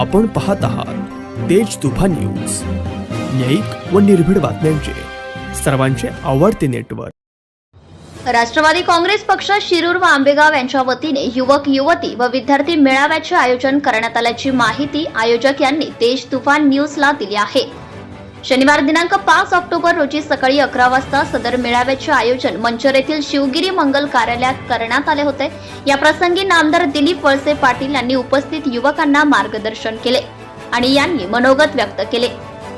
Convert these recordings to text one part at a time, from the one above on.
आपण पाहत आहात तेज तुफान न्यूज. न्यायिक व निर्भीड बातम्यांचे. सर्वांचे आवडते नेटवर्क. राष्ट्रवादी काँग्रेस पक्ष शिरूर व आंबेगाव यांच्या वतीने युवक युवती व विद्यार्थी मेळाव्याचे आयोजन करण्यात आल्याची माहिती आयोजक यांनी तेज तुफान न्यूजला दिली आहे. शनिवार दिनांक पाच ऑक्टोबर रोजी सकाळी अकरा वाजता सदर मेळाव्याचे आयोजन मंचर येथील शिवगिरी मंगल कार्यालयात करण्यात आले होते. या प्रसंगी नामदार दिलीप वळसे पाटील यांनी उपस्थित युवकांना मार्गदर्शन केले आणि यांनी मनोगत व्यक्त केले.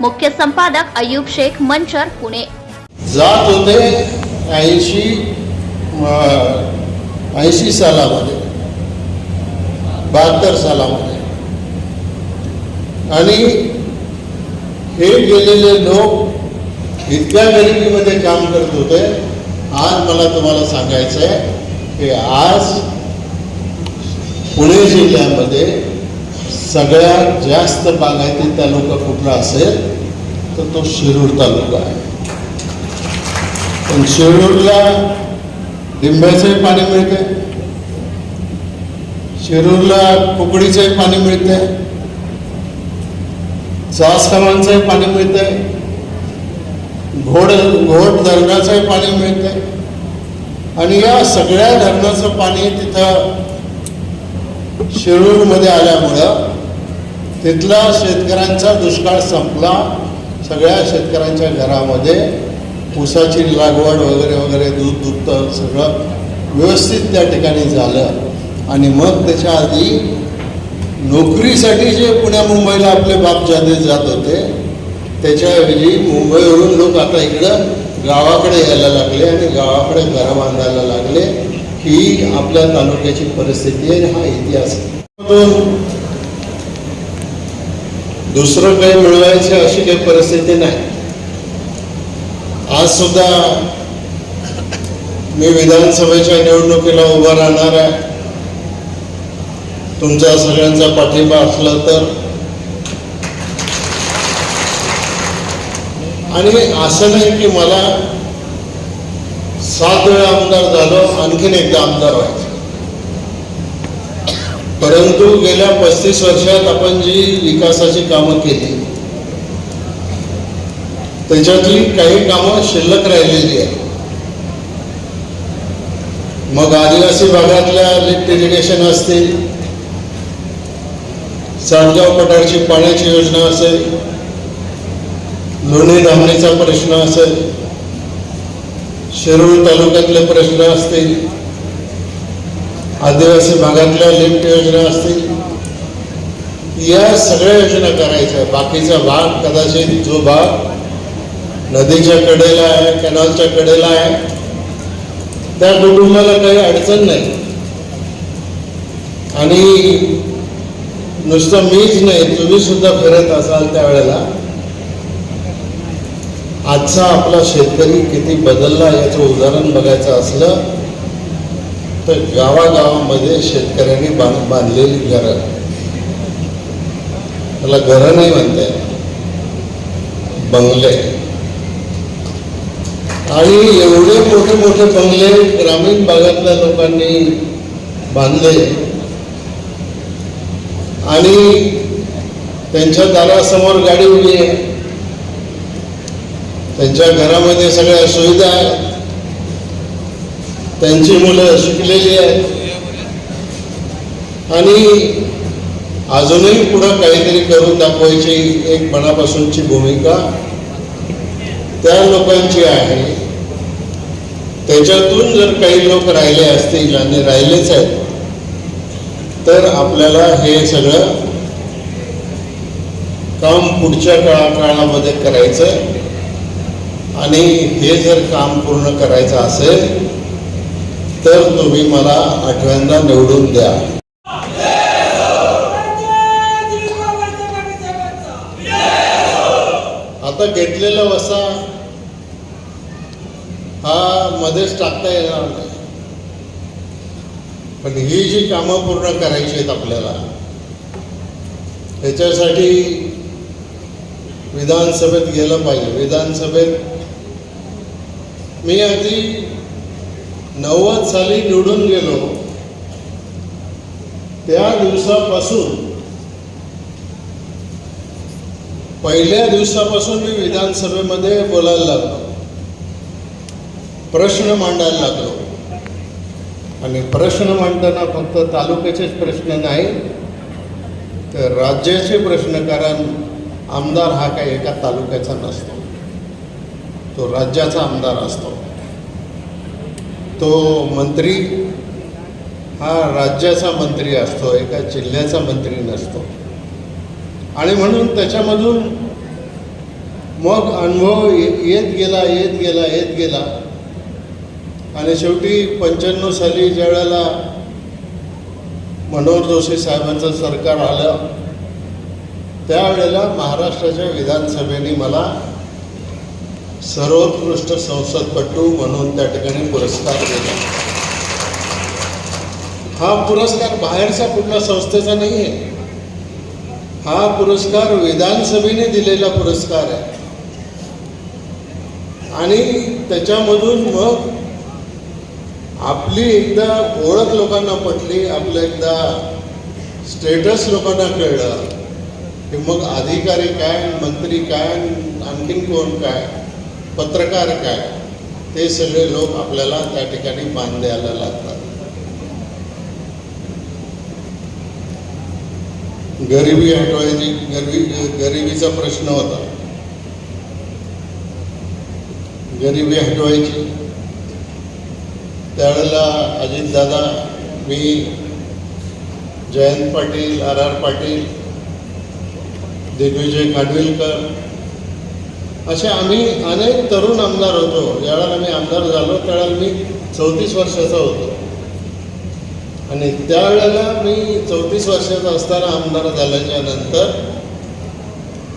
मुख्य संपादक अय्यूब शेख मंचर पुणे. जात होते ऐंशी ऐंशी सालामध्ये बहात्तर सालामध्ये. आणि हे गेलेले लोक इतक्या गरिबीमध्ये काम करत होते. आज मला तुम्हाला सांगायचं आहे की आज पुणे जिल्ह्यामध्ये सगळ्यात जास्त बागायती तालुका कुठला असेल तर तो शिरूर तालुका आहे. पण शिरूरला लिंब्याचंही पाणी मिळते शिरूरला कुकडीचंही पाणी मिळते चासकामांचंही पाणी मिळते घोड घोड धरणाचंही पाणी मिळतंय. आणि या सगळ्या धरणाचं पाणी तिथं शिरूरमध्ये आल्यामुळं तिथला शेतकऱ्यांचा दुष्काळ संपला. सगळ्या शेतकऱ्यांच्या घरामध्ये ऊसाची लागवड वगैरे वगैरे दूध दुभतं सगळं व्यवस्थित त्या ठिकाणी झालं. आणि मग त्याच्या आधी नोकरीसाठी जे पुण्या मुंबईला आपले बाप जाते जात होते त्याच्याऐवजी मुंबईवरून लोक आता इकडं गावाकडे यायला लागले आणि गावाकडे घरं बांधायला लागले. ही आपल्या तालुक्याची परिस्थिती आहे हा इतिहास दुसरं काही मिळवायची अशी काही परिस्थिती नाही. आज सुद्धा मी विधानसभेच्या निवडणुकीला उभा राहणार आहे. तुमचा सगळ्यांचा पाठिंबा असला तर. आणि असं नाही की मला सात वेळा आमदार झालो आणखीन एकदा आमदार व्हायचं. परंतु गेल्या पस्तीस वर्षात आपण जी विकासाची कामं केली त्याच्यातली काही कामं शिल्लक राहिलेली आहे मग आदिवासी भागातल्या लिफ्ट इरिगेशन असतील चांदगाव पठारची पाण्याची योजना असेल लोणी धामणीचा प्रश्न असेल शिरूर तालुक्यातले प्रश्न असतील आदिवासी भागातल्या लिफ्ट योजना असतील या सगळ्या योजना करायच्या. बाकीचा भाग कदाचित जो भाग नदीच्या कडेला आहे कॅनॉलच्या कडेला आहे त्या कुटुंबाला काही अडचण नाही. आणि नुसतं मीच नाही तुम्ही सुद्धा फिरत असाल त्यावेळेला. आजचा आपला शेतकरी किती बदलला याचं उदाहरण बघायचं असलं तर गावागावामध्ये शेतकऱ्यांनी बांध बांधलेली घरं. त्याला घरं नाही म्हणते बंगले. आणि एवढे मोठे मोठे बंगले ग्रामीण भागातल्या लोकांनी बांधले आणि त्यांच्या दारासमोर गाडी उभी आहे. त्यांच्या घरामध्ये सगळ्या सुविधा आहेत. त्यांची मुलं शिकलेली आहेत. आणि अजूनही पुढं काहीतरी करून दाखवायची एक मनापासूनची भूमिका त्या लोकांची आहे. त्याच्यातून जर काही लोक राहिले असतील आणि राहिलेच आहेत तर आपल्याला हे सगळं काम पुढच्या काळा काळामध्ये करायचं आणि हे जर काम पूर्ण करायचं असेल तर तुम्ही मला आठव्यांदा निवडून द्या. आता घेतलेला वसा हा मध्येच टाकता येणार नाही. पण ही जी कामं पूर्ण करायची आहेत आपल्याला त्याच्यासाठी विधानसभेत गेलं पाहिजे. विधानसभेत मी आधी नव्वद साली निवडून गेलो. त्या दिवसापासून पहिल्या दिवसापासून मी विधानसभेमध्ये बोलायला लागलो. प्रश्न मांडायला लागलो. आणि प्रश्न मांडताना फक्त तालुक्याचेच प्रश्न नाही तर राज्याचे प्रश्न कारण आमदार हा काही एका तालुक्याचा नसतो. तो राज्याचा आमदार असतो. तो मंत्री हा राज्याचा मंत्री असतो एका जिल्ह्याचा मंत्री नसतो. आणि म्हणून त्याच्यामधून मग अनुभव येत गेला येत गेला येत गेला. आणि शेवटी पंच्याण्णव साली ज्या वेळेला मनोहर जोशी साहेबांचं सरकार आलं त्यावेळेला महाराष्ट्राच्या विधानसभेने मला सर्वोत्कृष्ट संसदपटू म्हणून त्या ठिकाणी पुरस्कार दिला. हा पुरस्कार बाहेरचा कुठल्या संस्थेचा नाही आहे हा पुरस्कार विधानसभेने दिलेला पुरस्कार आहे. आणि त्याच्यामधून मग आपली एकदा ओळख लोकांना पटली आपलं एकदा स्टेटस लोकांना कळलं की मग अधिकारी काय मंत्री काय आणखीन कोण काय पत्रकार काय ते सगळे लोक आपल्याला त्या ठिकाणी मान द्यायला लागतात. गरिबी हटवायची गरिबी गरिबीचा प्रश्न होता. गरिबी हटवायची. त्यावेळेला अजितदादा मी जयंत पाटील आर आर पाटील दिग्विजय खाडविलकर असे आम्ही अनेक तरुण आमदार होतो. ज्यावेळेला मी आमदार झालो त्यावेळेला मी चौतीस वर्षाचा होतो. आणि त्यावेळेला मी चौतीस वर्षाचा असताना आमदार झाल्याच्यानंतर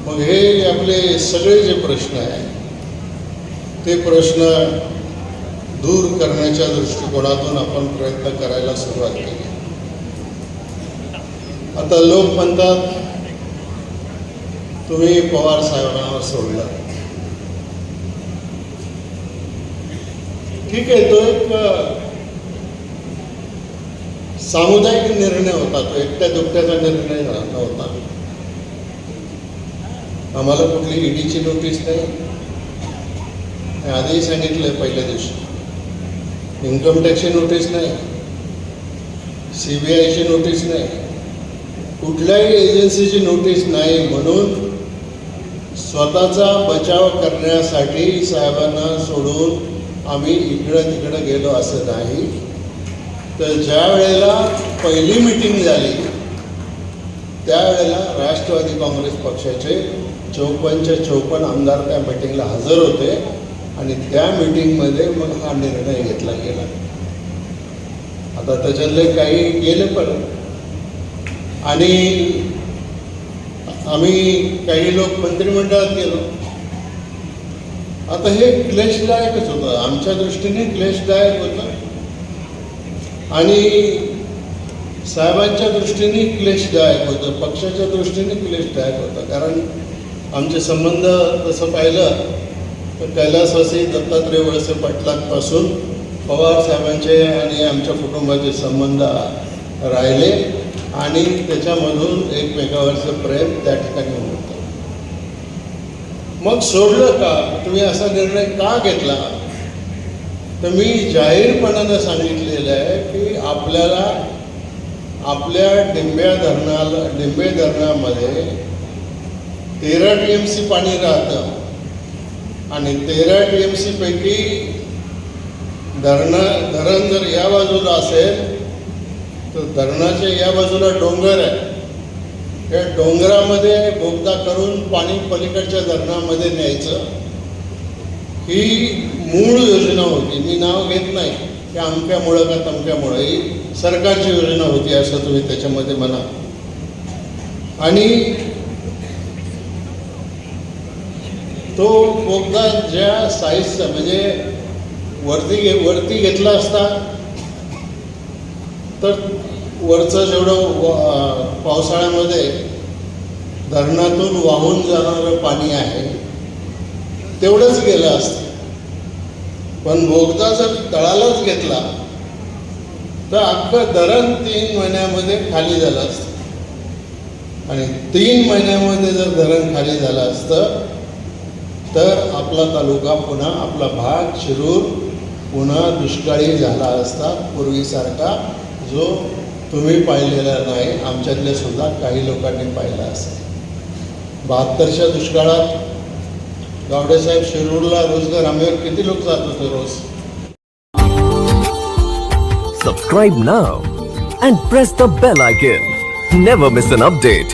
मग हे आपले सगळे जे प्रश्न आहेत ते प्रश्न दूर करण्याच्या दृष्टिकोनातून आपण प्रयत्न करायला सुरुवात केली. आता लोक म्हणतात तुम्ही पवार साहेबांवर सोडलं. ठीक आहे तो एक सामुदायिक निर्णय होता तो एकट्या दुकट्याचा निर्णय नव्हता. आम्हाला कुठली ईडीची नोटीस नाही. आधी आधीही सांगितलंय पहिल्या दिवशी. इन्कम टॅक्सची नोटीस नाही सी बी आयची नोटीस नाही कुठल्याही एजन्सीची नोटीस नाही म्हणून स्वतःचा बचाव करण्यासाठी साहेबांना सोडून आम्ही इकडं तिकडं गेलो असं नाही. तर ज्या वेळेला पहिली मिटिंग झाली त्यावेळेला राष्ट्रवादी काँग्रेस पक्षाचे चौपन्नच्या चौपन्न आमदार त्या मिटिंगला हजर होते. आणि त्या मिटिंगमध्ये मग हा निर्णय घेतला गेला. आता त्याच्यातले काही गेले पण. आणि आम्ही काही लोक मंत्रिमंडळात गेलो. आता हे क्लेशदायकच होतं. आमच्या दृष्टीने क्लेशदायक होतं. आणि साहेबांच्या दृष्टीने क्लेशदायक होतं. पक्षाच्या दृष्टीने क्लेशदायक होतं. कारण आमचे संबंध तसं पाहिलं कैलासवासी दत्तात्रय वळसे पाटलांपासून पवार साहेबांचे आणि आमच्या कुटुंबाचे संबंध राहिले आणि त्याच्यामधून एकमेकावरचं प्रेम त्या ठिकाणी होतं मग सोडलं का? तुम्ही असा निर्णय का घेतला? तर मी जाहीरपणानं सांगितलेलं आहे की आपल्याला आपल्या डिंब्या धरणाला डिंबे धरणामध्ये तेरा टी एम सी पाणी राहतं. आणि तेरा टी एम सीपैकी धरणं धरण जर या बाजूला असेल तर धरणाच्या या बाजूला डोंगर आहे. त्या डोंगरामध्ये बोगदा करून पाणी पलीकडच्या धरणामध्ये न्यायचं. ही मूळ योजना होती. मी नाव घेत नाही. की अमक्यामुळं का तमक्यामुळं. ही सरकारची योजना होती असं तुम्ही त्याच्यामध्ये म्हणा आणि तो बोगदा ज्या साईजचा म्हणजे वरती घे वरती घेतला असता तर वरचं जेवढं पावसाळ्यामध्ये धरणातून वाहून जाणारं पाणी आहे तेवढंच गेलं असतं. पण बोगदा जर तळालाच घेतला तर अख्खं धरण तीन महिन्यामध्ये खाली झालं असतं. आणि तीन महिन्यामध्ये जर धरण खाली झालं असतं तर आपला तालुका पुन्हा आपला भाग शिरूर पुन्हा दुष्काळी झाला असता पूर्वीसारखा जो तुम्ही पाहिलेला नाही आमच्यातल्या सुद्धा काही लोकांनी पाहिला असेल. बहात्तरच्या दुष्काळात गावडेसाहेब शिरूरला रोजगार हमीवर किती लोक जात होते रोज? Subscribe now and press the bell icon never miss an update